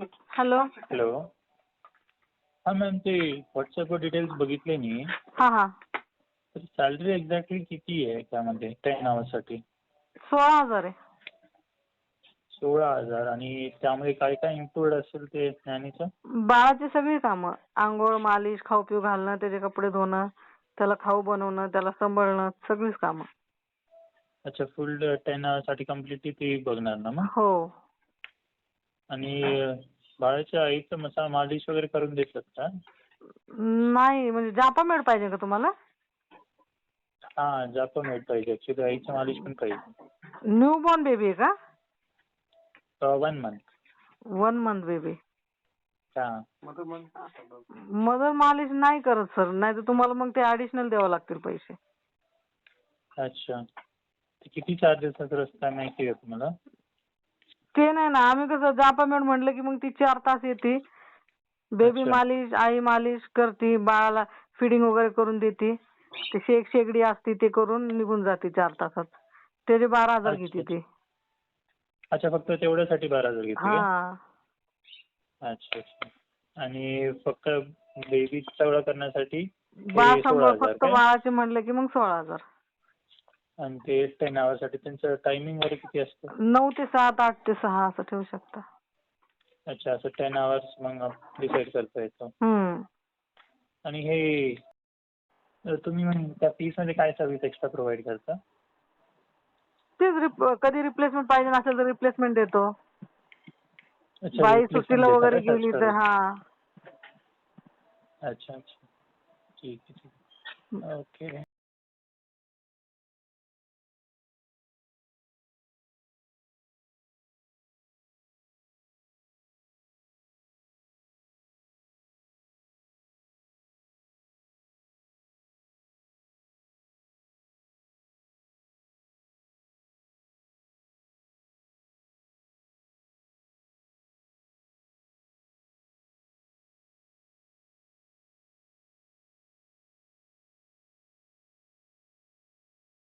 Hello hello हा ma'am ते व्हॉट्सअपवर डिटेल्स बघितले मी. हा हा. तर सॅलरी एक्झॅक्टली किती आहे त्यामध्ये? टेन आवर्ससाठी सोळा हजार आहे. सोळा हजार. आणि त्यामध्ये काय काय इन्क्लूड असेल ते ज्ञानीचं? बाळाची सगळी कामं. आंघोळ मालिश खाऊ पिऊ घालणं त्याचे कपडे धुणं त्याला खाऊ बनवणं त्याला सांभाळणं सगळीच कामं. अच्छा फुल टेन आवर्ससाठी कम्प्लिटली ते बघणार ना मग? हो. आणि बाळाच्या आईचं मसा मालिश वगैरे करून देतात का? नाही म्हणजे जापा मेड पाहिजे का तुम्हाला? हां जातो मिळत पाहिजे. ॲक्च्युली आईचं मालिश पण पाहिजे. न्यू बॉर्न बेबी आहे का? One month one month baby हां. मदर मालिश नाही करत सर नाही तर तुम्हाला मग ते ऍडिशनल द्यावं लागतील पैसे. अच्छा. ते किती चार्जेस असतात काय माहिती आहे का तुम्हाला? ते नाही ना. आम्ही कसं जापा मेड म्हटलं की मग ती चार तास येते. बेबी अच्छा. मालिश आई मालिश करते बाळाला फिडिंग वगैरे करून देते. ते शेक शेगडी असते ते करून निघून जाते चार तासात. त्याचे बारा हजार अच्छा. घेते ती. अच्छा फक्त तेवढ्यासाठी बारा हजार घेते का? हा. अच्छा अच्छा. आणि फक्त बेबी सगळं करण्यासाठी ते बाळ सोळा सांभाळ हजार फक्त काय? बाळाचे म्हटलं की मग सोळा हजार. आणि ते टेन साठी त्यांचं टायमिंग वगैरे किती असतं? नऊ ते सात आठ ते सहा असं ठेवू शकता. अच्छा असं टेन आवर्स मग डिसाईड करता येतं. हम्म. आणि हे अ, तुम्ही मग त्या फीसमध्ये काय सर्व्हिस एक्स्ट्रा प्रोव्हाइड करता? तेच रिप- कधी रिप्लेसमेंट पाहिजे असेल तर रिप्लेसमेंट देतो. अच्छा बाई replacement सुट्टीला देता वगैरे का गेली तर service? हा. अच्छा अच्छा. ठीक आहे ठीक आहे. ओके